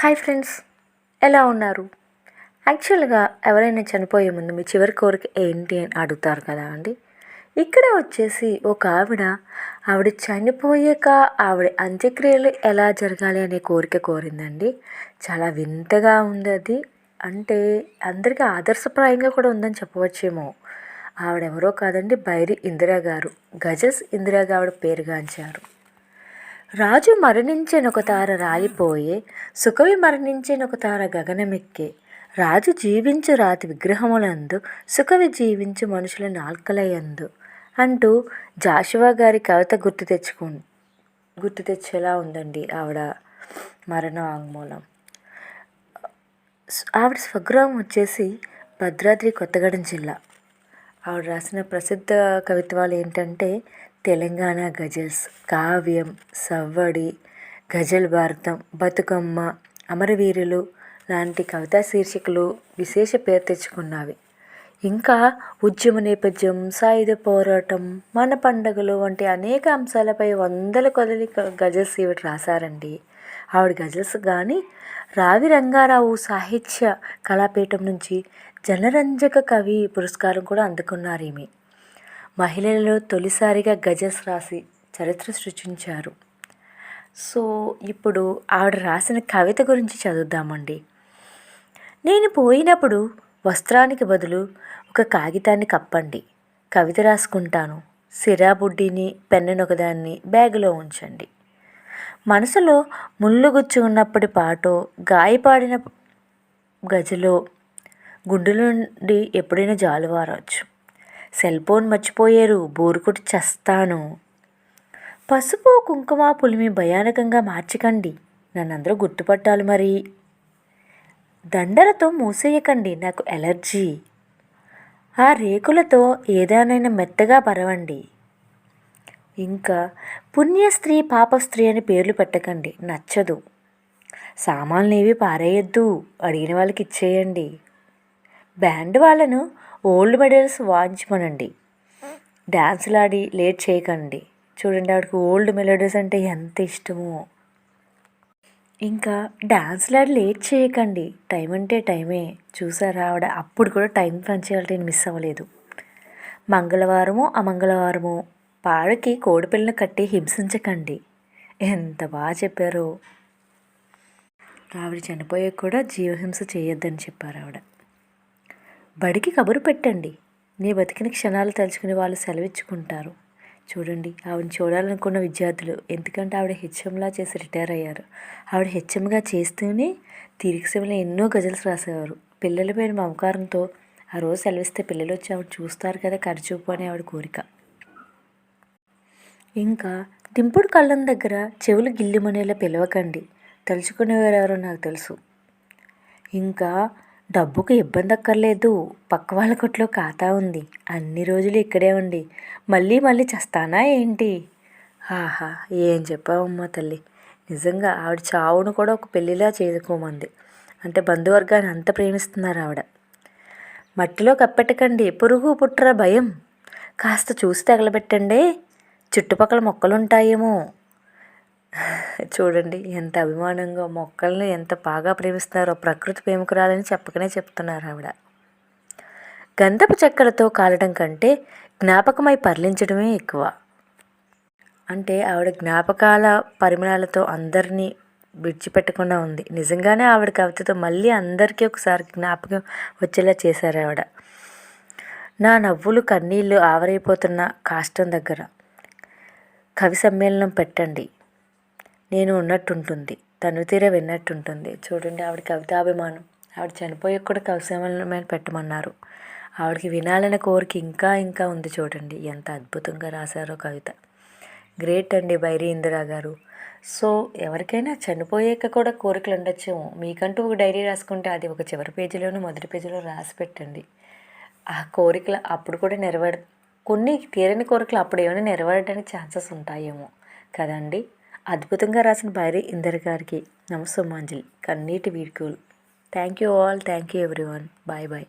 Hi friends ఎలా ఉన్నారు? యాక్చువల్గా ఎవరైనా చనిపోయే ముందు మీ చివరి కోరిక ఏంటి అని అడుగుతారు కదా అండి. ఇక్కడ వచ్చేసి ఒక ఆవిడ ఆవిడ చనిపోయాక ఆవిడ అంత్యక్రియలు ఎలా జరగాలి అనే కోరిక కోరిందండి. చాలా వింతగా ఉంది అది. అంటే అందరికీ ఆదర్శప్రాయంగా కూడా ఉందని చెప్పవచ్చేమో. ఆవిడెవరో కాదండి బైరి ఇందిరా గారు గజస్ ఇందిరా ఆవిడ పేరుగాంచారు. రాజు మరణించెనొక తార రాలిపోయే సుఖవి మరణించెనొక తార గగనమెక్కే. రాజు జీవించు రాతి విగ్రహములందు సుఖవి జీవించు మనుషుల నాల్కలయందు అంటూ జాషువా గారి కవిత గుర్తు తెచ్చుకు గుర్తు తెచ్చేలా ఉందండి ఆవిడ మరణ వాంగ్మూలం ఆవిడ స్వగ్రహం వచ్చేసి భద్రాద్రి కొత్తగూడెం జిల్లా. ఆవిడ రాసిన ప్రసిద్ధ కవిత్వాలు ఏంటంటే తెలంగాణ గజల్స్ కావ్యం సవ్వడి గజల్ భారతం బతుకమ్మ అమరవీరులు లాంటి కవితా శీర్షికలు విశేష పేరు తెచ్చుకున్నవి. ఇంకా ఉద్యమ నేపథ్యం సాయుధ పోరాటం మన పండుగలు వంటి అనేక అంశాలపై వందల కొలది గజల్స్ ఈవిడ రాశారండి. ఆవిడ గజల్స్ కానీ రావి రంగారావు సాహిత్య కళాపీఠం నుంచి జనరంజక కవి పురస్కారం కూడా అందుకున్నారు ఈమె మహిళలలో తొలిసారిగా గజల్స్ రాసి చరిత్ర సృష్టించారు. సో ఇప్పుడు ఆవిడ రాసిన కవిత గురించి చదువుదామండి. నేను పోయినప్పుడు వస్త్రానికి బదులు ఒక కాగితాన్ని కప్పండి. కవిత రాసుకుంటాను. సిరాబుడ్డిని పెన్నెనొకదాన్ని బ్యాగులో ఉంచండి. మనసులో ముళ్ళు గుచ్చుకున్నప్పటి పాటో గాయపాడిన గజలో గుండెల నుండి ఎప్పుడైనా జాలువారవచ్చు సెల్ ఫోన్ మర్చిపోయారు. బోరు కొట్టి చస్తాను. పసుపు కుంకుమ పులిమి భయానకంగా మార్చకండి. నన్ను అందరూ గుర్తుపట్టాలి మరి. దండలతో మూసేయకండి. నాకు ఎలర్జీ. ఆ రేకులతో ఏదైనా మెత్తగా పరవండి. ఇంకా పుణ్యస్త్రీ పాపస్త్రీ అని పేర్లు పెట్టకండి. నచ్చదు. సామాన్లు ఏవి పారేయద్దు. అడిగిన వాళ్ళకి ఇచ్చేయండి. బ్యాండ్ వాళ్ళను ఓల్డ్ మెడల్స్ వాయించమనండి. డ్యాన్సులాడి లేట్ చేయకండి. చూడండి ఆవిడకి ఓల్డ్ మెలోడీస్ అంటే ఎంత ఇష్టమో. ఇంకా డ్యాన్స్లాడి లేట్ చేయకండి. టైం అంటే టైమే. చూసారా ఆవిడ? అప్పుడు కూడా టైం పంచాలిటీని మిస్ అవ్వలేదు. మంగళవారము అమంగళవారము పాడకి కోడిపిల్లని కట్టి హింసించకండి. ఎంత బాగా చెప్పారో. ఆవిడ చనిపోయాక కూడా జీవహింస చేయొద్దని చెప్పారు ఆవిడ. బడికి కబురు పెట్టండి. నీ బతికిన క్షణాలు తలుచుకుని వాళ్ళు సెలవిచ్చుకుంటారు. చూడండి ఆవిడని చూడాలనుకున్న విద్యార్థులు. ఎందుకంటే ఆవిడ హెచ్ఎంలా చేసి రిటైర్ అయ్యారు. ఆవిడ హెచ్ఎంగా చేస్తూనే తీరిక సేవలో ఎన్నో గజల్స్ రాసేవారు. పిల్లల మీద మమకారంతో ఆ రోజు సెలవిస్తే పిల్లలు వచ్చి ఆవిడ చూస్తారు కదా కరిచూపు అని ఆవిడ కోరిక. ఇంకా దింపుడు కళ్ళం దగ్గర చెవులు గిల్లిమనేలా పిలవకండి. తలుచుకునేవారెవరో నాకు తెలుసు. ఇంకా డబ్బుకు ఇబ్బంది అక్కర్లేదు పక్క వాళ్ళ కొట్లో ఖాతా ఉంది. అన్ని రోజులు ఇక్కడే ఉండి మళ్ళీ మళ్ళీ చస్తానా ఏంటి? ఆహా ఏం చెప్పావమ్మా తల్లి? నిజంగా ఆవిడ చావును కూడా ఒక పెళ్ళిలా చేసుకోమంది అంటే బంధువర్గాన్ని అంత ప్రేమిస్తున్నారు ఆవిడ. మట్టిలో కప్పెట్టకండి. పురుగు పుట్ర భయం. కాస్త చూసి తగలబెట్టండి. చుట్టుపక్కల మొక్కలుంటాయేమో. చూడండి ఎంత అభిమానంగా మొక్కల్ని ఎంత బాగా ప్రేమిస్తున్నారో ప్రకృతి ప్రేమికురాలని చెప్పకనే చెప్తున్నారు ఆవిడ. గంధపు చెక్కలతో కాలడం కంటే జ్ఞాపకమై పర్లించడమే ఎక్కువ. అంటే ఆవిడ జ్ఞాపకాల పరిమళాలతో అందరినీ విడిచిపెట్టకుండా ఉంది. నిజంగానే ఆవిడ కవితతో మళ్ళీ అందరికీ ఒకసారి జ్ఞాపకం వచ్చేలా చేశారు ఆవిడ. నా నవ్వులు కన్నీళ్ళు ఆవరైపోతున్న కాష్టం దగ్గర. కవి సమ్మేళనం పెట్టండి. నేను ఉన్నట్టుంటుంది. తను తీరే విన్నట్టుంటుంది. చూడండి ఆవిడ కవితాభిమానం. ఆవిడ చనిపోయే కూడా కవి పెట్టమన్నారు. ఆవిడకి వినాలనే కోరిక ఇంకా ఇంకా ఉంది చూడండి. ఎంత అద్భుతంగా రాశారో కవిత. గ్రేట్ అండి బైరి ఇందిరా గారు. సో ఎవరికైనా చనిపోయాక కూడా కోరికలు ఉండొచ్చేమో. మీకంటూ ఒక డైరీ రాసుకుంటే అది ఒక చివరి పేజీలోనూ మొదటి పేజీలో రాసి పెట్టండి. ఆ కోరికలు అప్పుడు కూడా నెరవేర్ కొన్ని తీరని కోరికలు అప్పుడు ఏమైనా నెరవేరడానికి ఛాన్సెస్ ఉంటాయేమో. కదండి? అద్భుతంగా రాసిన భార్య ఇందర్ గారికి నమస్సుమాంజలి. కన్నీటి వీడ్కోలు. Thank you all thank you everyone bye bye